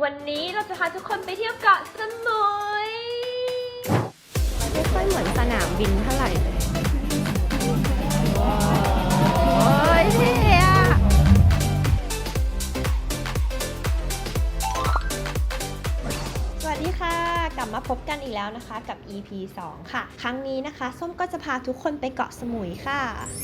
วันนี้เราจะพาทุกคนไปเที่ยวเกาะสมุย ไม่ค่อยเหมือนสนามบินเท่าไหร่เลย ลับมาพบกันอีกแล้วนะคะกับ EP 2 ค่ะ ครั้งนี้นะคะ ส้มก็จะพาทุกคนไปเกาะสมุยค่ะ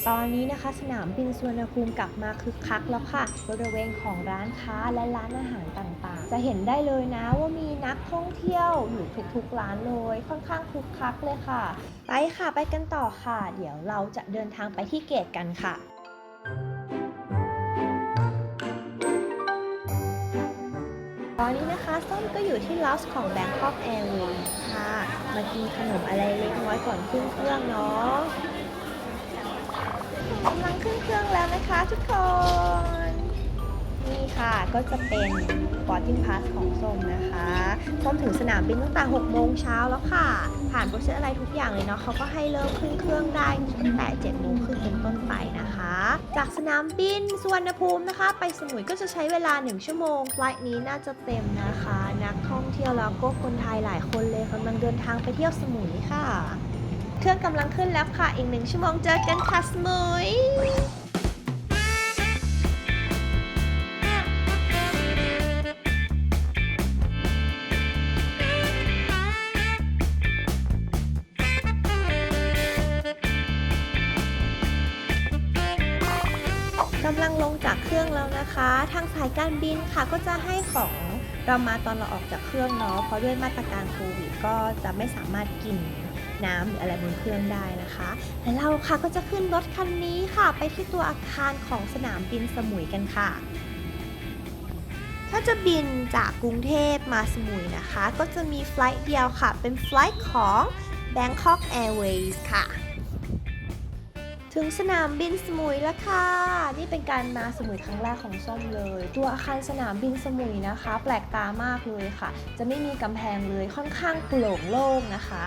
ตอนนี้นะคะ สนามบินสุวรรณภูมิกลับมาคึกคักแล้วค่ะ บริเวณของร้านค้าและร้านอาหารต่างๆ จะเห็นได้เลยนะว่ามีนักท่องเที่ยวอยู่ทุกๆร้านเลยค่อนข้างคึกคักเลยค่ะ ไปค่ะไปกันต่อค่ะ เดี๋ยวเราจะเดินทางไปที่เกตกันค่ะ ตอนนี้นะคะส้มก็อยู่ที่ลอสของ Bangkok Airways ค่ะ มากินขนมอะไรเล็กน้อยก่อนขึ้นเครื่องเนาะกำลังขึ้นเครื่องแล้วนะคะทุกคน นี่ค่ะก็จะเป็น boarding pass ของส้มนะคะส้มถึงสนามบินตั้งแต่6โมงเช้าแล้วค่ะ ผ่านโปรเซสอะไรทุกอย่างเลยเนาะเขาก็ให้เริ่มขึ้นเครื่องได้ตั้งแต่7โมงครึ่งเป็นต้นไปนะคะ จากสนามบินสุวรรณภูมินะคะ ไปสมุยก็จะใช้เวลา 1 ชั่วโมงไฟล์นี้น่าจะเต็มนะคะ นักท่องเที่ยวแล้วก็คนไทยหลายคนเลยกำลังเดินทางไปเที่ยวสมุยค่ะ เครื่องกำลังขึ้นแล้วค่ะอีกหนึ่งชั่วโมงเจอกันค่ะสมุย กำลังลงจากเครื่องแล้วนะคะ ทางสายการบินค่ะก็จะให้ของเรามาตอนเราออกจากเครื่องเนาะเพราะด้วยมาตรการโควิดก็จะไม่สามารถกินน้ำหรืออะไรบนเครื่องได้นะคะ และเราค่ะก็จะขึ้นรถคันนี้ค่ะ ไปที่ตัวอาคารของสนามบินสมุยกันค่ะ ถ้าจะบินจากกรุงเทพมาสมุยนะคะ ก็จะมีไฟลท์เดียวค่ะ เป็นไฟลท์ของ Bangkok Airways ค่ะ ถึงสนามบินสมุยแล้วค่ะ นี่เป็นการมาสมุยครั้งแรกของส้มเลย ตัวอาคารสนามบินสมุยนะคะ แปลกตามากเลยค่ะ จะไม่มีกำแพงเลยค่อนข้างโปร่งโล่งนะคะ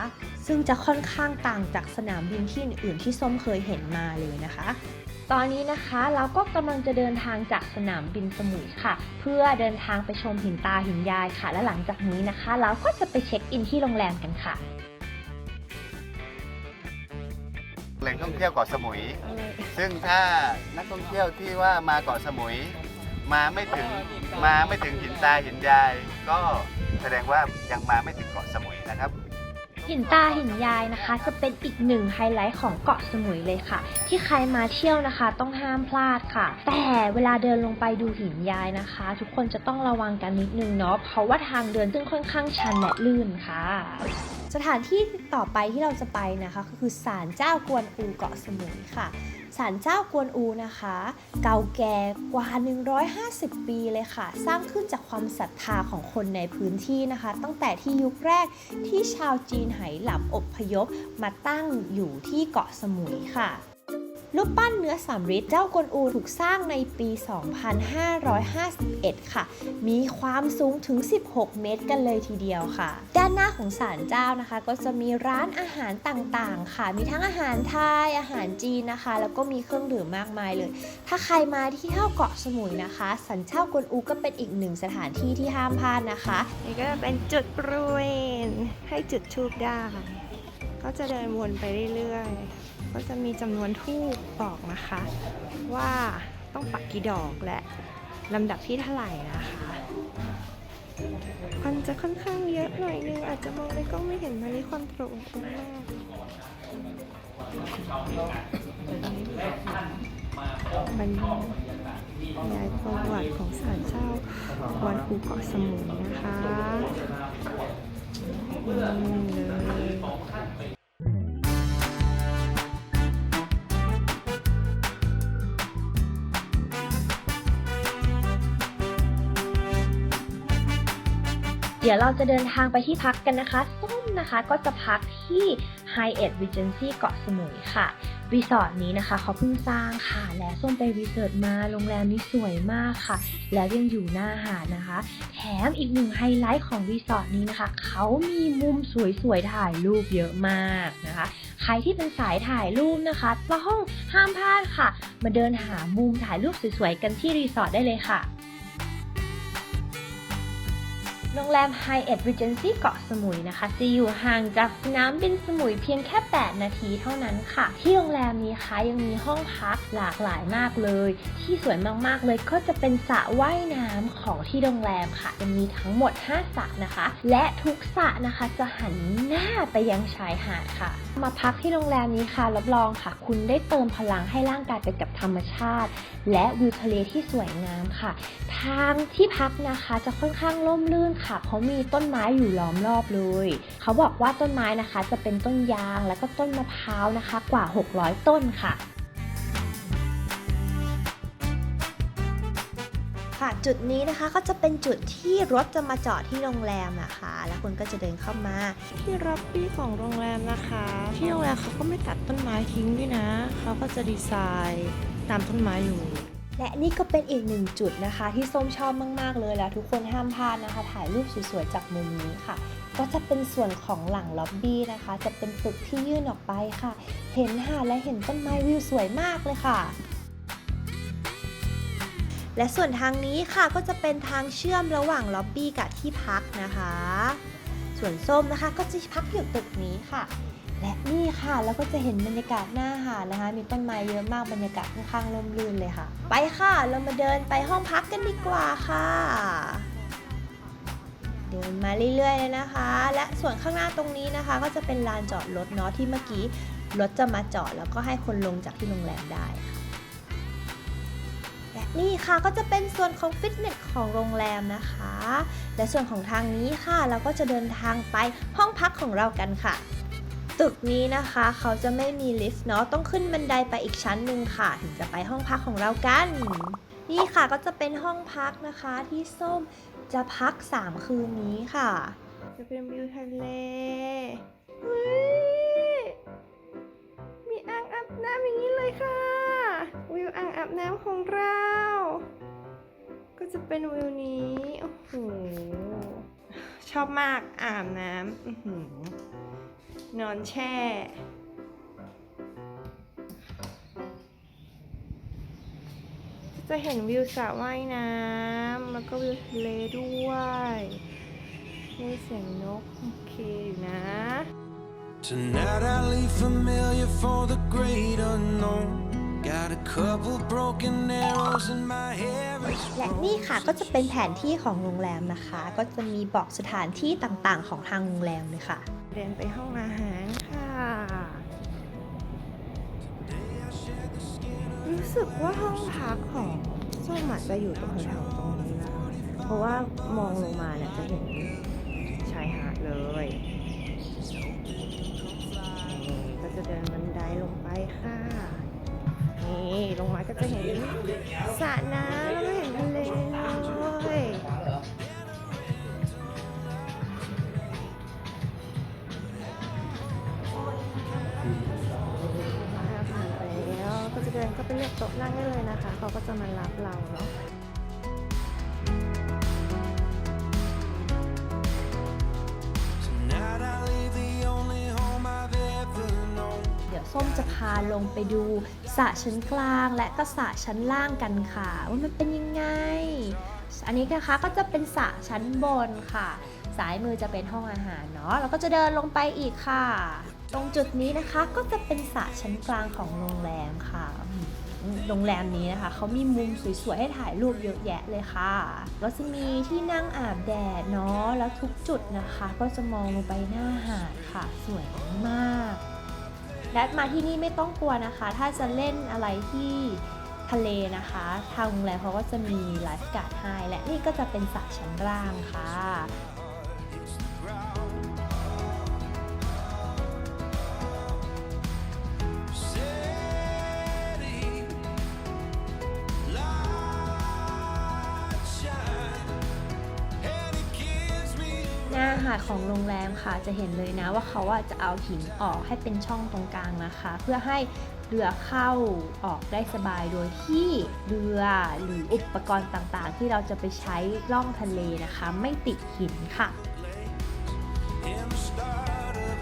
ซึ่งจะค่อนข้างต่างจากสนามบินที่อื่นๆที่ส้มเคยเห็นมาเลยนะคะตอนนี้นะคะเราก็กำลังจะเดินทางจากสนามบินสมุยค่ะ เพื่อเดินทางไปชมหินตาหินยายค่ะ และหลังจากนี้นะคะ เราก็จะไปเช็คอินที่โรงแรมกันค่ะ แหล่งท่องเที่ยวเกาะสมุย ซึ่งถ้านักท่องเที่ยวที่ว่ามาเกาะสมุย มาไม่ถึงมาไม่ถึงหินตาหินยาย ก็แสดงว่ายังมาไม่ถึงเกาะสมุยนะครับ หินตาหินยายนะคะ จะเป็นอีกหนึ่งไฮไลท์ของเกาะสมุยเลยค่ะ ที่ใครมาเที่ยวนะคะ ต้องห้ามพลาดค่ะ แต่เวลาเดินลงไปดูหินยายนะคะ ทุกคนจะต้องระวังกันนิดนึงเนาะเพราะว่าทางเดินซึ่งค่อนข้างชันและลื่นค่ะ สถานที่ต่อไปที่เราจะไปนะคะก็คือศาลเจ้ากวนอูเกาะสมุยค่ะศาลเจ้ากวนอูนะคะ เก่าแก่กว่า 150 ปีเลยค่ะ สร้างขึ้นจากความศรัทธาของคนในพื้นที่นะคะ ตั้งแต่ที่ยุคแรกที่ชาวจีนไหหลำอบพยพมาตั้งอยู่ที่เกาะสมุยค่ะ รูปปั้นเนื้อสำริดเจ้ากวนอูถูกสร้างในปี 2551 ค่ะ มีความสูงถึง 16 เมตรกันเลยทีเดียวค่ะ ด้านหน้าของศาลเจ้านะคะ ก็จะมีร้านอาหารต่างๆ ค่ะ มีทั้งอาหารไทย อาหารจีนนะคะ แล้วก็มีเครื่องดื่มมากมายเลย ถ้าใครมาที่เที่ยวเกาะสมุยนะคะ สันเจ้ากวนอูก็เป็นอีกหนึ่งสถานที่ที่ห้ามพลาดนะคะ นี่ก็จะเป็นจุดบริเวณให้จุดทูบได้ ก็จะเดินวนไปเรื่อยๆ ก็จะมีจำนวนทูบบอกนะคะ ว่าต้องปักกี่ดอกและลำดับที่เท่าไหร่นะคะควันจะค่อนข้างเยอะหน่อยนึง อาจจะมองในกล้องไม่เห็นมาริควันโปร่งตรงมากบรรยายประวัติของศาลเจ้าวันภูเกาะสมุยนะคะนี่เลย เดี๋ยวเราจะเดินทางไปที่พักกันนะคะ ส้มนะคะก็จะพักที่ High End Regency เกาะสมุยค่ะ รีสอร์ทนี้นะคะเขาเพิ่งสร้างค่ะ และส้มไปรีเสิร์ชมาโรงแรมนี้สวยมากค่ะ แล้วยังอยู่หน้าหาดนะคะ แถมอีกหนึ่งไฮไลท์ของรีสอร์ทนี้นะคะ เขามีมุมสวยๆถ่ายรูปเยอะมากนะคะ ใครที่เป็นสายถ่ายรูปนะคะละห้องห้ามพลาดค่ะ มาเดินหามุมถ่ายรูปสวยๆกันที่รีสอร์ทได้เลยค่ะ โรงแรม Hyatt Regency เกาะสมุยนะคะ จะอยู่ห่างจากสนามบินสมุยเพียงแค่ 8 นาทีเท่านั้นค่ะ ที่โรงแรมนี้คะยังมีห้องพักหลากหลายมากเลย ที่สวยมากๆเลยก็จะเป็นสระว่ายน้ำของที่โรงแรมค่ะจะมีทั้งหมด 5 สระนะคะ และทุกสระนะคะจะหันหน้าไปยังชายหาดค่ะ มาพักที่โรงแรมนี้ค่ะรับรองค่ะ คุณได้เติมพลังให้ร่างกายไปกับธรรมชาติ และวิวทะเลที่สวยงามค่ะ ทางที่พักนะคะจะค่อนข้างร่มรื่นค่ะเพราะมีต้นไม้อยู่ล้อมรอบเลย เขาบอกว่าต้นไม้นะคะ จะเป็นต้นยางและก็ต้นมะพร้าวนะคะ กว่า 600 ต้นค่ะค่ะจุดนี้นะคะก็จะเป็นจุดที่รถจะมาจอดที่โรงแรมนะคะ แล้วคุณก็จะเดินเข้ามา ที่ร็อบบี้ของโรงแรมนะคะ ที่โรงแรมเขาก็ไม่ตัดต้นไม้ทิ้งด้วยนะ เขาก็จะดีไซน์ตามต้นไม้อยู่ และนี่ก็เป็นอีกหนึ่งจุดนะคะ ที่ส้มชอบมากๆเลยแล้วทุกคนห้ามพลาดนะคะ ถ่ายรูปสวยๆจากมุมนี้ค่ะ ก็จะเป็นส่วนของหลังล็อบบี้นะคะ จะเป็นตึกที่ยื่นออกไปค่ะ เห็นหาดและเห็นต้นไม้วิวสวยมากเลยค่ะและส่วนทางนี้ค่ะก็จะเป็นทางเชื่อมระหว่างล็อบบี้กับที่พักนะคะ ส่วนส้มนะคะก็จะพักอยู่ตึกนี้ค่ะ และนี่ค่ะแล้วก็จะเห็นบรรยากาศหน้าหาดนะคะ มีต้นไม้เยอะมากบรรยากาศค่อนข้างร่มรื่นเลยค่ะ ไปค่ะเรามาเดินไปห้องพักกันดีกว่าค่ะ เดินมาเรื่อยๆเลยนะคะ และส่วนข้างหน้าตรงนี้นะคะ ก็จะเป็นลานจอดรถเนาะที่เมื่อกี้รถจะมาจอดแล้วก็ให้คนลงจากที่โรงแรมได้ค่ะและนี่ค่ะก็จะเป็นส่วนของฟิตเนสของโรงแรมนะคะ และส่วนของทางนี้ค่ะเราก็จะเดินทางไปห้องพักของเรากันค่ะ ตึกนี้นะคะ เขาจะไม่มีลิฟต์เนาะต้องขึ้นบันไดไปอีกชั้นหนึ่งค่ะ ถึงจะไปห้องพักของเรากัน นี่ค่ะก็จะเป็นห้องพักนะคะที่ส้มจะพัก 3 คืนนี้ค่ะ จะเป็นวิวทะเลมีอ่างอาบน้ำอย่างนี้เลยค่ะ วิวอ่างอาบน้ำของเรา ก็จะเป็นวิวนี้ โอ้โห ชอบมากอาบน้ำอื้อหือ นอนแช่ จะเห็นวิวสระว่ายน้ำแล้วก็วิวทะเลด้วยมีเสียงนก โอเคอยู่นะ Tonight I leave familiar for the great unknown. Got a couple broken arrows in my hair. It's และนี่ค่ะก็จะเป็นแผนที่ของโรงแรมนะคะ ก็จะมีบอกสถานที่ต่างๆ ของทางโรงแรมเลยค่ะ เดินไปห้องอาหารค่ะ รู้สึกว่าห้องพักของส้มอาจจะอยู่ตรงแถวๆตรงนี้นะเพราะว่ามองลงมาเนี่ยจะเห็นชายหาดเลยก็จะเดินบันไดลงไปค่ะ นี่ลงมาก็จะเห็นสระน้ำแล้วก็เห็นทะ นั่งได้เลยนะคะ เขาก็จะมารับเราเนาะ Tonight I leave the only home I've ever known. เดี๋ยวส้มจะพาลงไปดูสระชั้นกลางและก็สระชั้นล่างกันค่ะ ว่ามันเป็นยังไง อันนี้นะคะก็จะเป็นสระชั้นบนค่ะ สายมือจะเป็นห้องอาหารเนาะแล้วก็จะเดินลงไปอีกค่ะ ตรงจุดนี้นะคะก็จะเป็นสระชั้นกลางของโรงแรมค่ะอืม โรงแรมนี้นะคะเขามีมุมสวยๆให้ถ่ายรูปเยอะแยะเลยค่ะก็จะมีที่นั่งอาบแดดเนาะแล้วทุกจุดนะคะ ก็จะมองลงไปหน้าหาดค่ะ สวยมากและมาที่นี่ไม่ต้องกลัวนะคะ ถ้าจะเล่นอะไรที่ทะเลนะคะ ทางโรงแรมเขาก็จะมีไลฟ์การ์ดให้และนี่ก็จะเป็นสระชั้นล่างค่ะาดของโรงแรมค่ะจะเห็นเลยนะว่าเขาอะจะเอาหินออกให้เป็นช่องตรงกลางนะคะ เพื่อให้เรือเข้าออกได้สบายโดยที่เรือหรืออุปกรณ์ต่างๆ ที่เราจะไปใช้ล่องทะเลนะคะ ไม่ติดหินค่ะ in the start of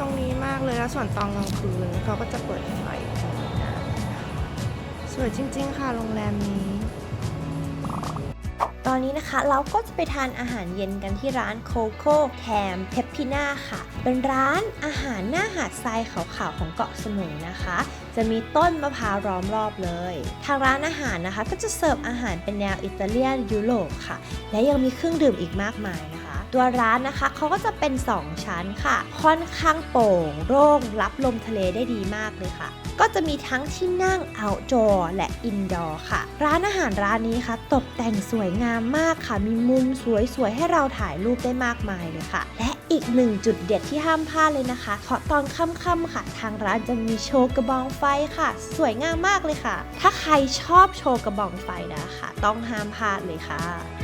ตรงนี้มากเลยแล้วส่วนตอนกลางคืนเขาก็จะเปิดไฟตรงนี้นะสวยจริง ๆ ค่ะโรงแรมนี้ ตอนนี้นะคะเราก็จะไปทานอาหารเย็นกันที่ร้านโคโค่แคมเพปพิน่าค่ะ เป็นร้านอาหารหน้าหาดทรายขาวๆของเกาะสมุยนะคะ จะมีต้นมะพร้าวล้อมรอบเลย ทางร้านอาหารนะคะ ก็จะเสิร์ฟอาหารเป็นแนวอิตาเลียนยุโรปค่ะ และยังมีเครื่องดื่มอีกมากมายนะคะ ตัวร้านนะคะเขาก็จะเป็น 2 ชั้นค่ะ ค่อนข้างโปร่งโล่งรับลมทะเลได้ดีมากเลยค่ะ ก็จะมีทั้งที่นั่ง outdoor และ indoor ค่ะ ร้านอาหารร้านนี้ค่ะ ตกแต่งสวยงามมากค่ะ มีมุมสวยๆ ให้เราถ่ายรูปได้มากมายเลยค่ะ และอีกหนึ่งจุดเด็ดที่ห้ามพลาดเลยนะคะเพราะตอนค่ำๆค่ะ ทางร้านจะมีโชว์กระบองไฟค่ะ สวยงามมากเลยค่ะ ถ้าใครชอบโชว์กระบองไฟนะคะ ต้องห้ามพลาดเลยค่ะ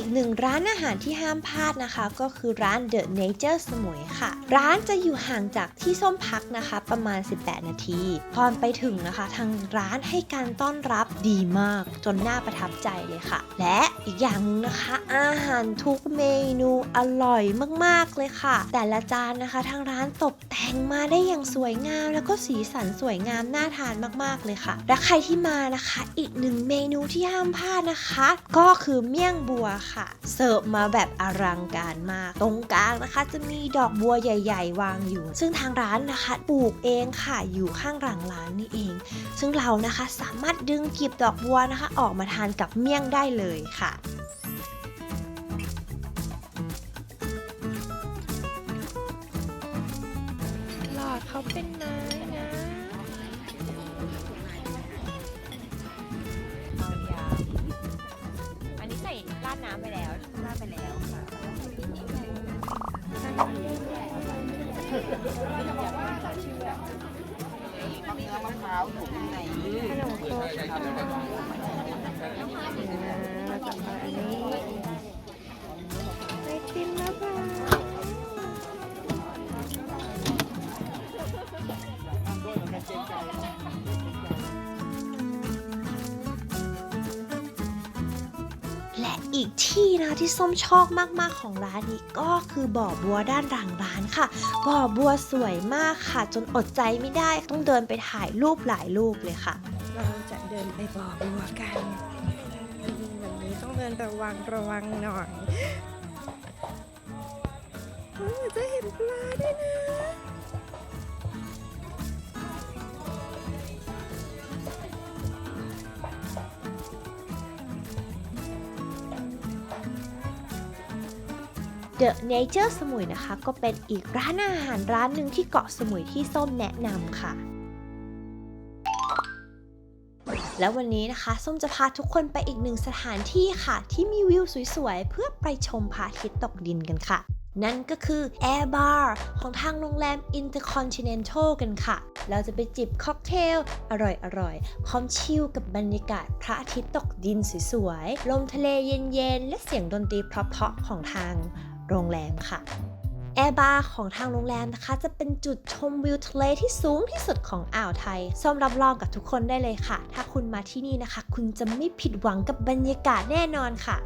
อีกหนึ่งร้านอาหารที่ห้ามพลาดนะคะ ก็คือร้าน The Nature สมุยค่ะ ร้านจะอยู่ห่างจากที่ส้มพักนะคะ ประมาณ 18 นาที พอไปถึงนะคะ ทางร้านให้การต้อนรับดีมากจนน่าประทับใจเลยค่ะ และอีกอย่างนึงนะคะ อาหารทุกเมนูอร่อยมากๆเลยค่ะ แต่ละจานนะคะ ทางร้านตกแต่งมาได้อย่างสวยงาม แล้วก็สีสันสวยงามน่าทานมากๆเลยค่ะและใครที่มานะคะ อีกหนึ่งเมนูที่ห้ามพลาดนะคะ ก็คือเมี่ยงบัวค่ะเสิร์ฟมาแบบอลังการมาก ตรงกลางนะคะ จะมีดอกบัวใหญ่ ๆ วางอยู่ ซึ่งทางร้านนะคะปลูกเองค่ะอยู่ข้างหลังร้านนี่เอง ซึ่งเรานะคะสามารถดึงกลีบดอกบัวนะคะ ออกมาทานกับเมี่ยงได้เลยค่ะหลอดเขาเป็นไม้นะ ไอ ที่นะที่ส้มชอบมากๆของร้านนี้ก็คือบ่อบัวด้านหลังร้านค่ะ บ่อบัวสวยมากค่ะ จนอดใจไม่ได้ต้องเดินไปถ่ายรูปหลายรูปเลยค่ะ เราจะเดินไปบ่อบัวกันแบบนี้ต้องเดินระวังระวังหน่อยเฮ้ยจะเห็นปลาด้วยนะ The Nature สมุยนะคะ ก็เป็นอีกร้านอาหารร้านหนึ่งที่เกาะสมุยที่ส้มแนะนำค่ะ แล้ววันนี้นะคะ ส้มจะพาทุกคนไปอีกหนึ่งสถานที่ค่ะ ที่มีวิวสวยๆ เพื่อไปชมพระอาทิตย์ตกดินกันค่ะ นั่นก็คือ Air Bar ของทางโรงแรม Intercontinental กันค่ะ เราจะไปจิบค็อกเทล อร่อยๆ พร้อมชิลกับบรรยากาศพระอาทิตย์ตกดินสวยๆ ลมทะเลเย็นๆ และเสียงดนตรีเพราะๆของทาง โรงแรมค่ะแอร์บาร์ของทางโรงแรมนะคะ จะเป็นจุดชมวิวทะเลที่สูงที่สุดของอ่าวไทยส้มรับรองกับทุกคนได้เลยค่ะ ถ้าคุณมาที่นี่นะคะ คุณจะไม่ผิดหวังกับบรรยากาศแน่นอนค่ะ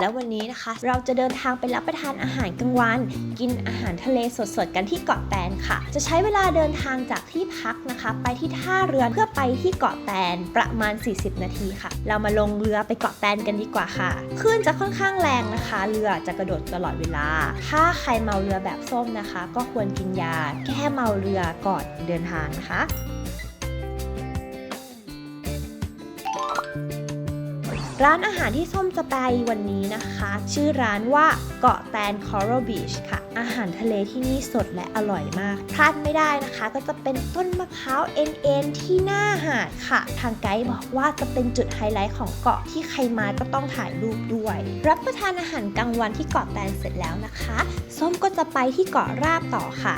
แล้ววันนี้นะคะ เราจะเดินทางไปรับประทานอาหารกลางวัน กินอาหารทะเลสดๆกันที่เกาะแตนค่ะ จะใช้เวลาเดินทางจากที่พักนะคะ ไปที่ท่าเรือเพื่อไปที่เกาะแตนประมาณ 40 นาทีค่ะ เรามาลงเรือไปเกาะแตนกันดีกว่าค่ะคลื่นจะค่อนข้างแรงนะคะ เรือจะกระโดดตลอดเวลา ถ้าใครเมาเรือแบบส้มนะคะ ก็ควรกินยาแก้เมาเรือก่อนเดินทางนะคะ ร้านอาหารที่ส้มจะไปวันนี้นะคะ ชื่อร้านว่าเกาะแตน Coral Beach ค่ะ อาหารทะเลที่นี่สดและอร่อยมาก พลาดไม่ได้นะคะ ก็จะเป็นต้นมะพร้าวเอ็นๆที่หน้าหาดค่ะ ทางไกด์บอกว่าจะเป็นจุดไฮไลท์ของเกาะที่ใครมาก็ต้องถ่ายรูปด้วย รับประทานอาหารกลางวันที่เกาะแตนเสร็จแล้วนะคะ ส้มก็จะไปที่เกาะราบต่อค่ะ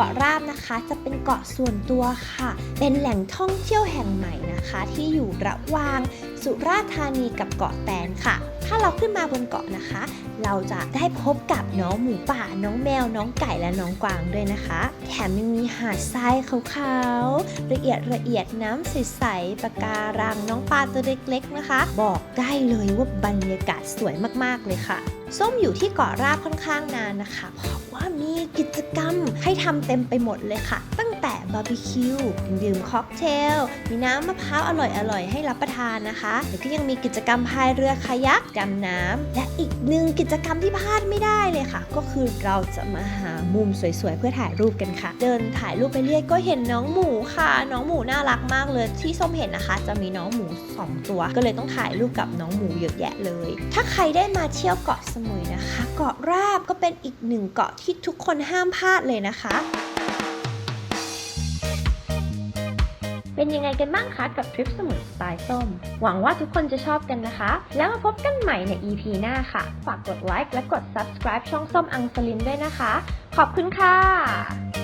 เกาะราบนะคะจะเป็นเกาะส่วนตัวค่ะ เป็นแหล่งท่องเที่ยวแห่งใหม่นะคะ ที่อยู่ระหว่างสุราษฎร์ธานีกับเกาะแตนค่ะ ถ้าเราขึ้นมาบนเกาะนะคะ เราจะได้พบกับน้องหมูป่า น้องแมว น้องไก่และน้องกวางด้วยนะคะ แถมยังมีหาดทรายขาวๆละเอียดละเอียดน้ำใสๆปะการังน้องปลาตัวเล็กๆนะคะ บอกได้เลยว่าบรรยากาศสวยมากๆเลยค่ะ ส้มอยู่ที่เกาะราบค่อนข้างนานนะคะพราะ ว่ามีกิจกรรมให้ทำเต็มไปหมดเลยค่ะ ตั้งแต่บาร์บีคิวดื่มค็อกเทล มีน้ำมะพร้าวอร่อยๆ ให้รับประทานนะคะแล้วก็ยังมีกิจกรรมพายเรือคายักดำน้ำและอีกหนึ่งกิจกรรมที่พลาดไม่ได้เลยค่ะ ก็คือเราจะมาหามุมสวยๆ เพื่อถ่ายรูปกันค่ะ เดินถ่ายรูปไปเรื่อยก็เห็นน้องหมูค่ะ น้องหมูน่ารักมากเลยที่ส้มเห็นนะคะ จะมีน้องหมูสองตัว ก็เลยต้องถ่ายรูปกับน้องหมูเยอะแยะเลย ถ้าใครได้มาเที่ยวเกาะสมุยนะคะ เกาะราบก็เป็นอีกหนึ่งเกาะที่ทุกคนห้ามพลาดเลยนะคะ เป็นยังไงกันบ้างคะกับทริปสมุนสไตล์ส้ม หวังว่าทุกคนจะชอบกันนะคะ แล้วมาพบกันใหม่ใน EP หน้าค่ะ ฝากกดไลค์และกด subscribe ช่องส้มอังสลินด้วยนะคะ ขอบคุณค่ะ